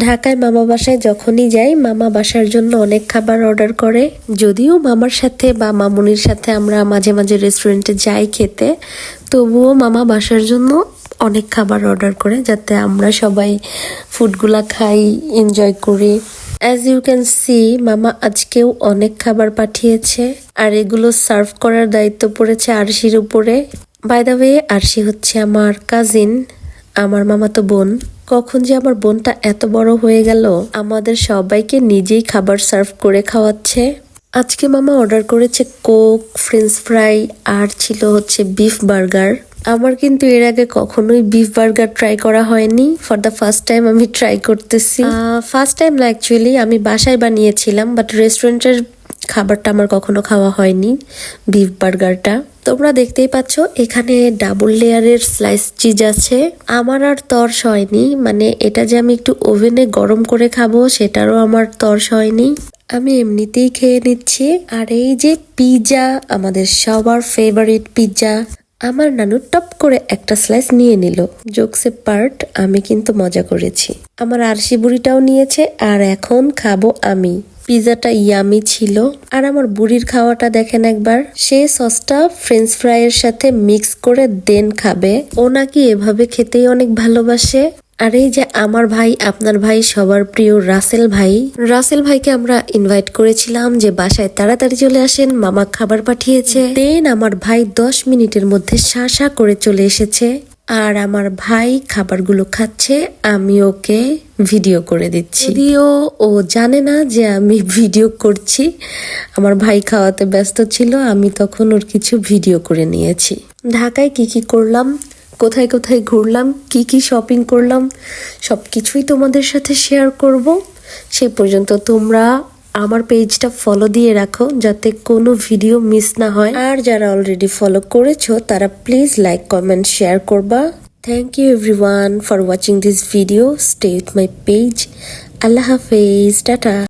ঢাকায় মামা বাসায় যখনই যাই, মামা বাসার জন্য অনেক খাবার অর্ডার করে। যদিও মামার সাথে বা মামুনির সাথে আমরা মাঝে মাঝে রেস্টুরেন্টে যাই খেতে, তবুও মামা বাসার জন্য অনেক খাবার অর্ডার করে যাতে আমরা সবাই ফুডগুলা খাই এনজয় করি। অ্যাজ ইউ ক্যান সি মামা আজকেও অনেক খাবার পাঠিয়েছে, আর এগুলো সার্ভ করার দায়িত্ব পড়েছে আরশির উপরে। বাই ওয়ে আরশি হচ্ছে আমার কাজিন আমার মামাতো বোন। কখন যে আমার বোনটা এত বড় হয়ে গেল, আমাদের সবাইকে নিজেই খাবার সার্ভ করে খাওয়াচ্ছে। আজকে মামা অর্ডার করেছে কোক, ফ্রেঞ্চ ফ্রাই, আর ছিল হচ্ছে বিফ বার্গার। আমার কিন্তু এর আগে কখনোই বিফ বার্গার ট্রাই করা হয়নি। ফর দ্য ফার্স্ট টাইম আমি ট্রাই করতেছি। ফার্স্ট টাইম না অ্যাকচুয়ালি আমি বাসায় বানিয়েছিলাম বাট রেস্টুরেন্টের খাবারটা আমার কখনো খাওয়া হয়নি বিফ বার্গারটা তোমরা দেখতেই পাচ্ছ, এখানে ডাবল লেয়ারের স্লাইস চিজ আছে। আমার আর তর্স হয়নি মানে এটা যে আমি একটু ওভেনে গরম করে খাব, সেটারও আমার তর্স হয়নি। আমি এমনিতেই খেয়ে নিচ্ছি। আর এই যে পিৎজা আমাদের সবার ফেভারিট পিৎজা আমার নানু টপ করে একটা স্লাইস নিয়ে নিল। জোকসে পার্ট আমি কিন্তু মজা করেছি। আমার আরশি বুড়িটাও নিয়েছে, আর এখন খাব আমি। পিৎজাটা ইয়ামি ছিল। আর আমার বুড়ির খাওয়াটা দেখেন একবার। সে সসটা ফ্রেঞ্চ ফ্রাইয়ের সাথে মিক্স করে দেন খাবে। ও নাকি এভাবে খেতেই অনেক ভালোবাসে। আর এই যে আমার ভাই, আপনার ভাই, সবার প্রিয় রাসেল ভাই। রাসেল ভাইকে আমরা ইনভাইট করেছিলাম যে বাসায় তাড়াতাড়ি চলে আসেন, মামা খাবার পাঠিয়েছে। দেন আমার ভাই দশ মিনিটের মধ্যে শা শা করে চলে এসেছে। আর আমার ভাই খাবারগুলো খাচ্ছে, আমি ওকে ভিডিও করে দিচ্ছি। যদিও ও জানে না যে আমি ভিডিও করছি, আমার ভাই খাওয়াতে ব্যস্ত ছিল, আমি তখন ওর কিছু ভিডিও করে নিয়েছি। ঢাকায় কি কি করলাম, কোথায় কোথায় ঘুরলাম, কি কি শপিং করলাম সব কিছুই তোমাদের সাথে শেয়ার করব। সে পর্যন্ত তোমরা আমার পেজটা ফলো দিয়ে রাখো যাতে কোনো ভিডিও মিস না হয়। আর যারা অলরেডি ফলো করেছ, তারা প্লিজ লাইক কমেন্ট শেয়ার করবা। Thank you everyone for watching this video stay with my page আল্লাহ হাফেজ, টাটা।